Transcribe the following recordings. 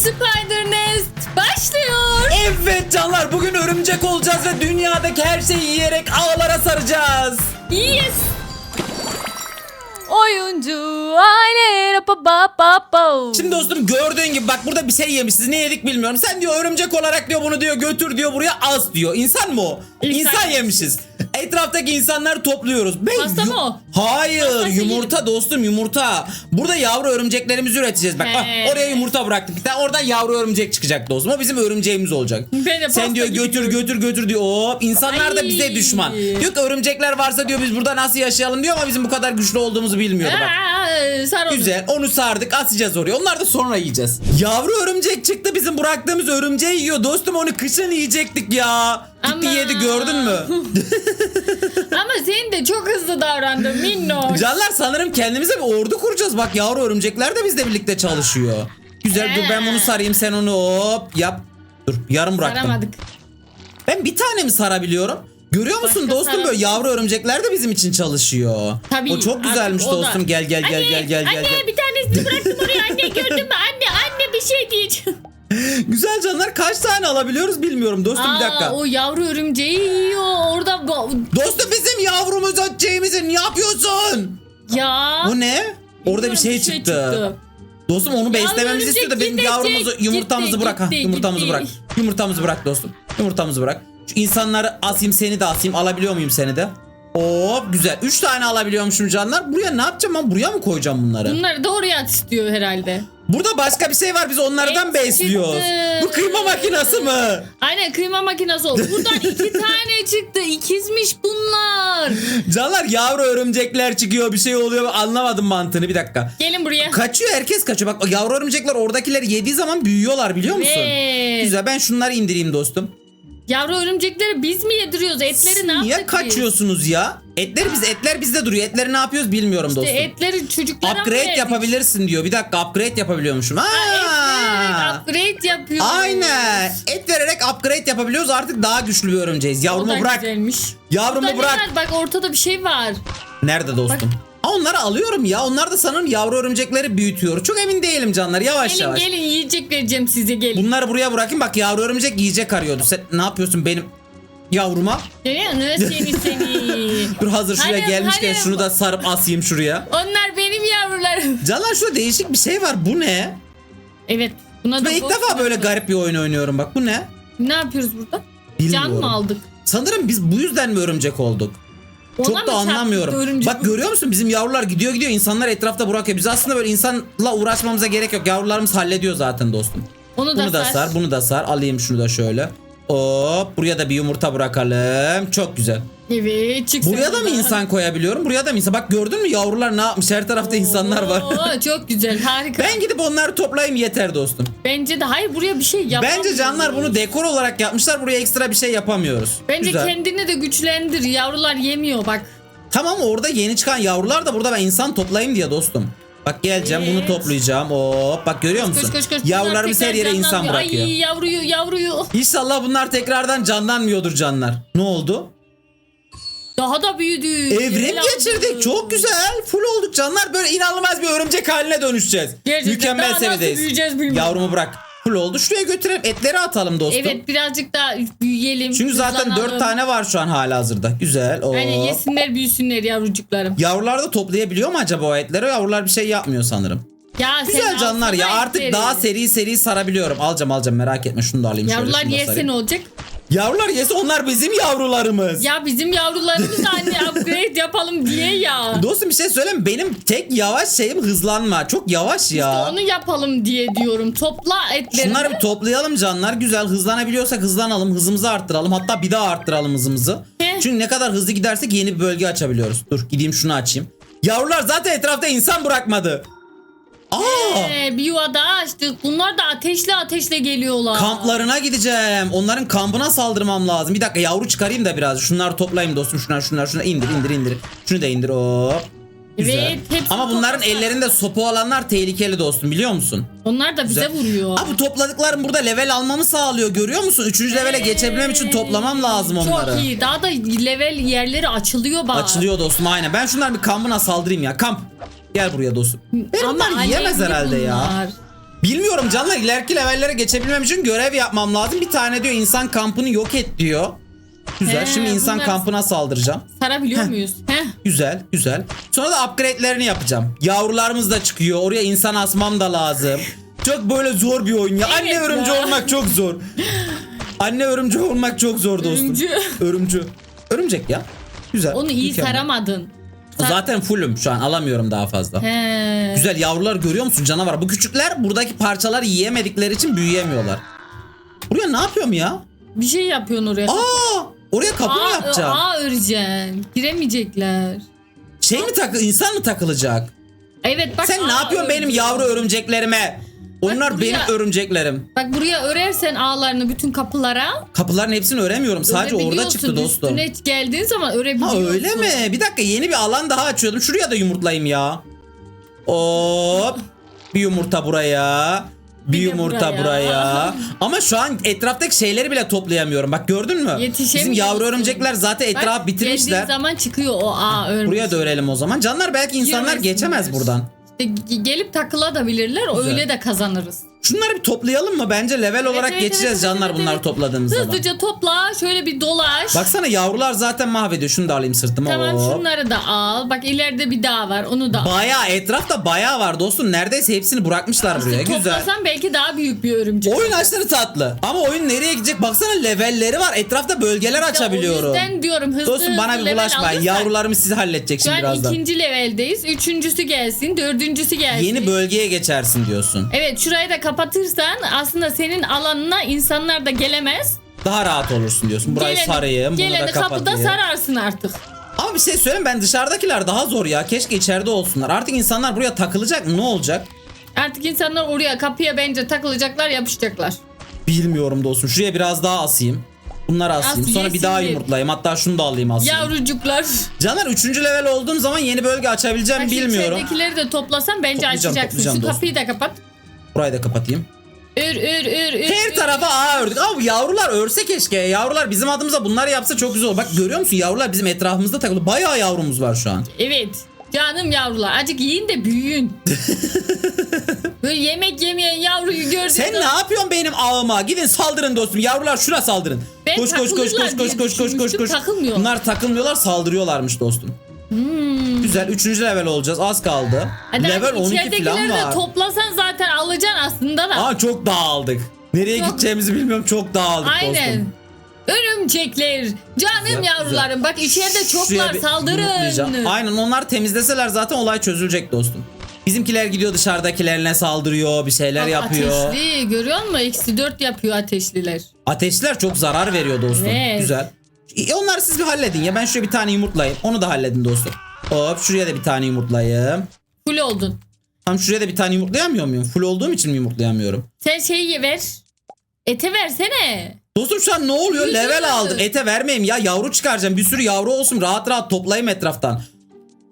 Spider Nest başlıyor. Evet canlar bugün örümcek olacağız ve dünyadaki her şeyi yiyerek ağlara saracağız. Yes. Oyuncu aile pa pa pa pa. Şimdi dostum gördüğün gibi bak burada bir şey yemişiz. Ne yedik bilmiyorum. Sen diyor örümcek olarak diyor bunu diyor götür diyor buraya az diyor. İnsan mı o? İnsan İnsan, yemişiz. Etraftaki insanları topluyoruz. Ben Pasta mı yu- o? Hayır Pasta yumurta dostum yumurta. Burada yavru örümceklerimizi üreteceğiz. Bak He. ah, oraya yumurta bıraktık. Bir tane oradan yavru örümcek çıkacak dostum. O bizim örümceğimiz olacak. Ben de pasta Sen diyor gibi götür götür götür diyor. Hop insanlar da Ay. bize düşman. Diyor ki örümcekler varsa diyor biz burada nasıl yaşayalım diyor ama bizim bu kadar güçlü olduğumuzu bilmiyordu bak. Aa, sar onu. Güzel. Onu sardık asacağız oraya. Onlar da sonra yiyeceğiz. Yavru örümcek çıktı bizim bıraktığımız örümceği yiyor. Dostum onu kışın yiyecektik ya. Ama. yedi gördün mü? Ama sen de çok hızlı davrandın minnoş. Canlar sanırım kendimize bir ordu kuracağız. Bak yavru örümcekler de bizle birlikte çalışıyor. Güzel dur ben bunu sarayım sen onu hop yap. Dur yarım bıraktım. Saramadık. Ben bir tane mi sarabiliyorum? Görüyor musun Başka dostum böyle yavru örümcekler de bizim için çalışıyor. Tabii, O çok güzelmiş artık o da- dostum. Gel gel gel Anne, gel gel Anne gel. bir tanesini bıraktım oraya anne gördün mü anne anne bir şey diyeceğim. Güzel canlar kaç tane alabiliyoruz bilmiyorum dostum bir dakika. O yavru örümceği yiyor orada bu- Dostum bizim yavrumuz öteceğimizi ne yapıyorsun? ya. O ne? Orada bir şey, çıktı. Dostum onu beslememizi örümcek istiyor da benim gidecek, yavrumuzu yumurtamızı gitti, bırak ha. gitti, Yumurtamızı gitti. bırak. Yumurtamızı bırak dostum. Yumurtamızı bırak. Şu insanları asayım seni de asayım. Alabiliyor muyum seni de? Hop güzel. 3 tane alabiliyormuşum canlar. Buraya ne yapacağım ben? Buraya mı koyacağım bunları? Bunları da oraya at istiyor herhalde. Burada başka bir şey var. Biz onlardan Et besliyoruz. çıktı. Bu kıyma makinesi mi? Aynen kıyma makinesi oldu. Buradan iki tane çıktı. İkizmiş bunlar. Canlar yavru örümcekler çıkıyor. Bir şey oluyor. Anlamadım mantığını. Bir dakika. Gelin buraya. Kaçıyor herkes kaçıyor. Bak yavru örümcekler oradakileri yediği zaman büyüyorlar biliyor musun? Evet. Güzel ben şunları indireyim dostum. Yavru örümcekleri biz mi yediriyoruz? Etleri ne Niye yaptık biz? kaçıyorsunuz ya? Etleri biz etler bizde duruyor. Etleri ne yapıyoruz bilmiyorum İşte dostum. etleri çocuklara mı upgrade verdik? yapabilirsin diyor. Bir dakika upgrade yapabiliyormuşum. Ha. Evet, upgrade yapıyoruz. Aynen. Et vererek upgrade yapabiliyoruz. Artık daha güçlü bir örümceğiz. O da Yavrumu bırak. güzelmiş. Yavrumu Burada ne bırak. var? Bak ortada bir şey var. Nerede dostum? Onları alıyorum ya. Onlar da sanırım yavru örümcekleri büyütüyor. Çok emin değilim canlar. Yavaş Gelin yavaş. gelin yiyecek vereceğim size gelin. Bunları buraya bırakayım. Bak yavru örümcek yiyecek arıyordu. Sen ne yapıyorsun benim yavruma? Görüyor musun seni seni? Dur hazır şuraya Hanım, gelmişken hanım. şunu da sarıp asayım şuraya. Onlar benim yavrularım. Canlar şurada değişik bir şey var. Bu ne? Evet. Buna da Ben ilk defa böyle ver. garip bir oyun oynuyorum bak. Bu ne? Ne yapıyoruz burada? Bilmiyorum. Can mı aldık? Sanırım biz bu yüzden mi örümcek olduk? Ona Çok da anlamıyorum. Bak görüyor musun bizim yavrular gidiyor gidiyor insanlar etrafta bırakıyor. Biz aslında böyle insanla uğraşmamıza gerek yok. Yavrularımız hallediyor zaten dostum. Onu da, Bunu da sar. sar, bunu da sar. Alayım şunu da şöyle. Hop buraya da bir yumurta bırakalım. Çok güzel. Evet çıksın. Buraya da mı insan koyabiliyorum? Buraya da mı insan? Bak gördün mü yavrular ne yapmış? Her tarafta insanlar var. Oo, çok güzel harika. ben gidip onları toplayayım yeter dostum. Bence de hayır buraya bir şey yapamıyoruz. Bence canlar bunu dekor olarak yapmışlar. Buraya ekstra bir şey yapamıyoruz. Bence Güzel. kendini de güçlendir. Yavrular yemiyor bak. Tamam orada yeni çıkan yavrular da burada ben insan toplayayım diye dostum. Bak geleceğim bunu Evet. toplayacağım. Hop bak görüyor musun? Koş koş koş. Yavrularımız Bunlar her yere insan bırakıyor. Ay yavruyu yavruyu. İnşallah bunlar tekrardan canlanmıyordur canlar. Ne oldu? Daha da büyüdü. Evrim Level geçirdik. aldı. Çok güzel. Full olduk canlar. Böyle inanılmaz bir örümcek haline dönüşeceğiz. Gerçekten Mükemmel daha nasıl seviyedeyiz. büyüyeceğiz bilmiyorum. Yavrumu bırak. Full oldu. Şuraya götürelim. Etleri atalım dostum. Evet birazcık daha büyüyelim. Çünkü zaten hızlanalım. 4 tane var şu an hala hazırda. Güzel. Oo. Aynen yesinler büyüsünler yavrucuklarım. Yavrular da toplayabiliyor mu acaba o etleri? Yavrular bir şey yapmıyor sanırım. Ya sen Güzel canlar ya artık etleri. daha seri seri sarabiliyorum. Alacağım alacağım merak etme şunu da alayım Yavrular şunu da yese sarayım. ne olacak? Yavrular yese onlar bizim yavrularımız. Ya bizim yavrularımız anne upgrade yapalım diye ya. Dostum bir şey söyleyeyim benim tek yavaş şeyim hızlanma. Çok yavaş ya. Onu yapalım diye diyorum. Topla etleri. Şunları bir toplayalım canlar. Güzel hızlanabiliyorsak hızlanalım. Hızımızı arttıralım. Hatta bir daha arttıralım hızımızı. Ne? Çünkü ne kadar hızlı gidersek yeni bir bölge açabiliyoruz. Dur gideyim şunu açayım. Yavrular zaten etrafta insan bırakmadı. Aa! Ee, bir yuva daha açtık. Bunlar da ateşle ateşle geliyorlar. Kamplarına gideceğim. Onların kampına saldırmam lazım. Bir dakika yavru çıkarayım da biraz. Şunları toplayayım dostum. Şunlar şunlar şunlar. indir indir indir. Şunu da indir. Hop. Güzel. Evet, Ama bunların toplasana. ellerinde sopa olanlar tehlikeli dostum biliyor musun? Onlar da bize Güzel. vuruyor. Abi topladıklarım burada level almamı sağlıyor. Görüyor musun? Üçüncü levele geçebilmem için toplamam lazım onları. Çok iyi. Daha da level yerleri açılıyor bak. Açılıyor dostum aynen. Ben şunların bir kampına saldırayım ya. Kamp. Gel buraya dostum. Ben Ama bunlar yiyemez alevli herhalde ya. bunlar. Bilmiyorum canlar ileriki levellere geçebilmem için görev yapmam lazım. Bir tane diyor insan kampını yok et diyor. Güzel. He, Şimdi insan bunlar- kampına saldıracağım. Sarabiliyor muyuz? Heh. Güzel, güzel. Sonra da upgrade'lerini yapacağım. Yavrularımız da çıkıyor. Oraya insan asmam da lazım. Çok böyle zor bir oyun ya. Evet Anne örümcü ya. olmak çok zor. Anne örümcü olmak çok zor dostum. Örümcü. Örümcü. Örümcek ya. Güzel. Onu iyi mükemmel. saramadın. Zaten fullüm şu an alamıyorum daha fazla. He. Güzel yavrular görüyor musun canavar? Bu küçükler buradaki parçaları yiyemedikleri için büyüyemiyorlar. Buraya ne yapıyorum ya? Bir şey yapıyorsun oraya. Aa! Oraya kapı mı yapacağım? Aa öreceksin. Giremeyecekler. Şey mi takı insan mı takılacak? Evet bak. Sen ne aa yapıyorsun benim ördün. yavru örümceklerime? Onlar buraya- benim örümceklerim. Bak buraya örersen ağlarını bütün kapılara. Kapıların hepsini öremiyorum. Sadece orada çıktı dostum. Üstüne geldiğin zaman Ha örebiliyorsun. öyle mi? Bir dakika yeni bir alan daha açıyordum. Şuraya da yumurtlayayım ya. Hop. Bir yumurta buraya. Bir, yumurta buraya. buraya. Ama şu an etraftaki şeyleri bile toplayamıyorum. Bak gördün mü? Bizim yavru örümcekler zaten Bak, etrafı bitirmişler. Geldiğin zaman çıkıyor o ağ örmüş. Buraya da örelim o zaman. Canlar belki insanlar geçemez buradan. Ge- gelip takılabilirler. Güzel. Öyle de kazanırız. Şunları bir toplayalım mı? Bence level olarak evet, geçeceğiz evet, canlar evet, bunları evet. topladığımız zaman. Hızlıca topla. Şöyle bir dolaş. Baksana yavrular zaten mahvediyor. Şunu da alayım sırtıma. Tamam Hop. şunları da al. Bak ileride bir daha var. Onu da al. Bayağı etrafta bayağı var dostum. Neredeyse hepsini bırakmışlar buraya. Güzel. Toplasan belki daha büyük bir örümcek. Oyun açları tatlı. Ama oyun nereye gidecek? Baksana levelleri var. Etrafta bölgeler O açabiliyorum. yüzden diyorum hızlı Dostum bana bir bulaşmayın. Yavrularımı sizi halledecek Şu şimdi an birazdan. ikinci leveldeyiz. Üçüncüsü gelsin. Dördüncüsü gelsin. Yeni bölgeye geçersin diyorsun. Evet şurayı da kapatırsan aslında senin alanına insanlar da gelemez. Daha rahat olursun diyorsun. Burayı Geleni- sarayım, bunu da geleni kapıda kapatayım. sararsın artık. Ama bir şey söyleyeyim ben dışarıdakiler daha zor ya. Keşke içeride olsunlar. Artık insanlar buraya takılacak mı? Ne olacak? Artık insanlar oraya kapıya bence takılacaklar yapışacaklar. Bilmiyorum dostum. Şuraya biraz daha asayım. Bunları asayım. As, Sonra bir daha yumurtlayayım. Hatta şunu da alayım asayım. Yavrucuklar. Canlar 3. level olduğum zaman yeni bölge açabileceğim Bak bilmiyorum. içeridekileri de toplasan bence Toplayacağım, açacaksın. toplayacağım Şu dostum. kapıyı da kapat. Burayı da kapatayım. Ür ür ür ür. Her tarafa ağ ördük. Bu yavrular örse keşke. Yavrular bizim adımıza bunları yapsa çok güzel olur. Bak görüyor musun? Yavrular bizim etrafımızda takılı. Bayağı yavrumuz var şu an. Evet. Canım yavrular. Acık yiyin de büyüyün. Böyle yemek yemeyen yavruyu gördüğünüz Sen ne yapıyorsun benim ağıma? Gidin saldırın dostum. Yavrular şuna saldırın. Ben koş koş koş koş koş koş koş koş koş. takılmıyorlar. Bunlar takılmıyorlar, saldırıyorlarmış dostum. Güzel. 3. level olacağız. Az kaldı. Hmm. Hadi level hadi 12 içeridekileri falan de var. toplasan zaten alacaksın aslında da. Aa çok dağıldık. Nereye Çok- gideceğimizi bilmiyorum. Çok dağıldık Aynen. dostum. Örümcekler. Canım Güzel, yavrularım. Bak içeride çoklar bir saldırın. Aynen onlar temizleseler zaten olay çözülecek dostum. Bizimkiler gidiyor dışarıdakilerine saldırıyor, bir şeyler Bak, yapıyor. Ateşli görüyor musun? Eksi dört yapıyor ateşliler. Ateşler çok zarar veriyor dostum. Evet. Güzel. E, onları siz bir halledin ya. Ben şuraya bir tane yumurtlayayım. Onu da halledin dostum. Hop şuraya da bir tane yumurtlayayım. Full oldun. Tam şuraya da bir tane yumurtlayamıyor muyum? Full olduğum için mi yumurtlayamıyorum? Sen şeyi ver. Ete versene. Dostum şu an ne oluyor? Yüzü. Level aldım. Ete vermeyeyim ya. Yavru çıkaracağım. Bir sürü yavru olsun. Rahat rahat toplayayım etraftan.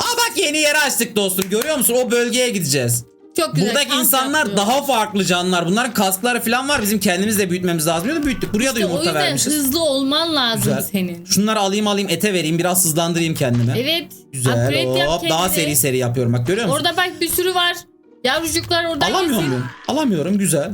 Aa bak yeni yeri açtık dostum. Görüyor musun? O bölgeye gideceğiz. Çok güzel. Buradaki kamp insanlar yapıyor. daha farklı canlılar. Bunların kaskları falan var. Bizim kendimiz de büyütmemiz lazım. da Büyüttük. Buraya da İşte o yumurta yüzden vermişiz. hızlı olman lazım Güzel. senin. Şunları alayım alayım ete vereyim. Biraz hızlandırayım kendimi. Evet. Güzel. upgrade yap Hop daha seri seri yapıyorum. Bak görüyor musun? Orada bak bir sürü var. Yavrucuklar orada Alamıyor yesin. muyum? Alamıyorum. Güzel.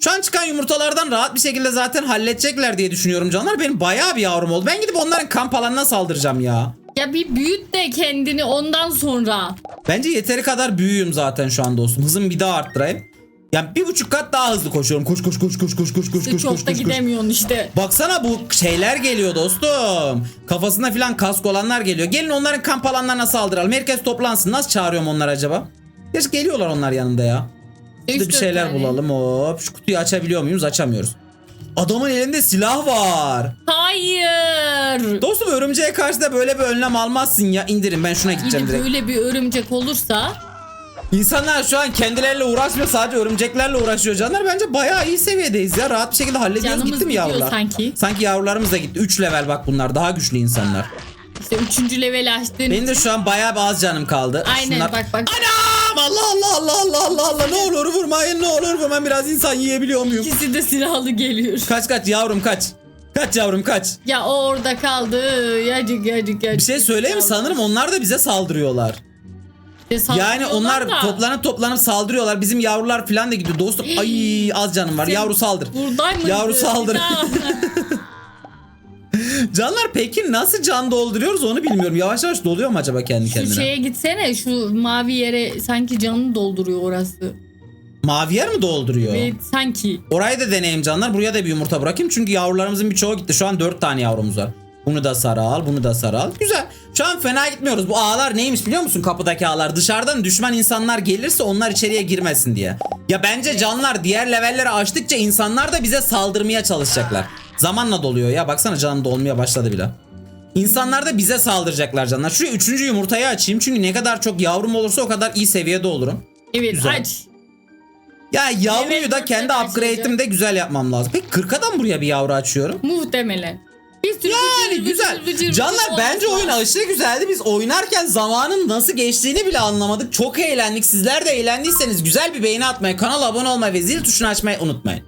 Şu an çıkan yumurtalardan rahat bir şekilde zaten halledecekler diye düşünüyorum canlar. Benim bayağı bir yavrum oldu. Ben gidip onların kamp alanına saldıracağım ya. Ya bir büyüt de kendini ondan sonra. Bence yeteri kadar büyüğüm zaten şu an dostum. Hızımı bir daha arttırayım. Yani bir buçuk kat daha hızlı koşuyorum. Koş koş koş koş koş koş koş İşte koş çok koş da koş. koş. gidemiyorsun işte. Baksana bu şeyler geliyor dostum. Kafasında filan kask olanlar geliyor. Gelin onların kamp alanlarına saldıralım. Herkes toplansın. Nasıl çağırıyorum onlar acaba? Gerçi geliyorlar onlar yanında ya. Üç, bir şeyler tane. bulalım. Hop. Şu kutuyu açabiliyor muyuz? Açamıyoruz. Adamın elinde silah var. Hayır. Dostum örümceğe karşı da böyle bir önlem almazsın ya. İndirin ben şuna gideceğim de direkt. böyle bir örümcek olursa İnsanlar şu an kendileriyle uğraşmıyor. Sadece örümceklerle uğraşıyor canlar. Bence bayağı iyi seviyedeyiz ya. Rahat bir şekilde hallediyoruz. canımız Gitti mi gidiyor yavrular? sanki. Sanki yavrularımız da gitti. 3 level bak bunlar. Daha güçlü insanlar. İşte üçüncü level açtın. Benim de şu an bayağı bir az canım kaldı. Aynen Şunlar- bak bak. Anam! Allah Allah Allah Allah Allah Allah ne olur vurmayın ne olur vurmayın biraz insan yiyebiliyor muyum? İkisi de silahlı geliyor. Kaç kaç yavrum kaç. Kaç yavrum kaç. Ya o orada kaldı. Yacık yacık yacık. Bir şey söyleyeyim mi? Sanırım onlar da bize saldırıyorlar. İşte Yani saldırıyorlar onlar da. toplanıp toplanıp saldırıyorlar. Bizim yavrular falan da gidiyor. Dostum ay az canım var. Sen Yavru saldır. Buradaymışsın. Yavru saldır. Canlar peki nasıl can dolduruyoruz onu bilmiyorum. Yavaş yavaş doluyor mu acaba kendi Şu kendine? şeye gitsene şu mavi yere sanki canını dolduruyor orası. Mavi yer mi dolduruyor? Ve sanki. Orayı da deneyeyim canlar. Buraya da bir yumurta bırakayım. Çünkü yavrularımızın birçoğu gitti. Şu an 4 tane yavrumuz var. Bunu da sarı al, bunu da sarı al. Güzel. Şu an fena gitmiyoruz. Bu ağlar neymiş biliyor musun kapıdaki ağlar? Dışarıdan düşman insanlar gelirse onlar içeriye girmesin diye. Ya bence canlar diğer levelleri açtıkça insanlar da bize saldırmaya çalışacaklar. Zamanla doluyor ya. Baksana canım dolmaya başladı bile. İnsanlar da bize saldıracaklar canlar. Şuraya üçüncü yumurtayı açayım. Çünkü ne kadar çok yavrum olursa o kadar iyi seviyede olurum. Evet Güzel. aç. Ya yavruyu Evet, da kendi başlayacak. upgrade'imi de güzel yapmam lazım. Peki 40'a bir yavru açıyorum? Muhtemelen. Bir sürü Yani vıcır güzel. vıcır vıcır Canlar bence oyun aşırı güzeldi. Biz oynarken zamanın nasıl geçtiğini bile anlamadık. Çok eğlendik. Sizler de eğlendiyseniz güzel bir beğeni atmayı, kanala abone olmayı ve zil tuşunu açmayı unutmayın.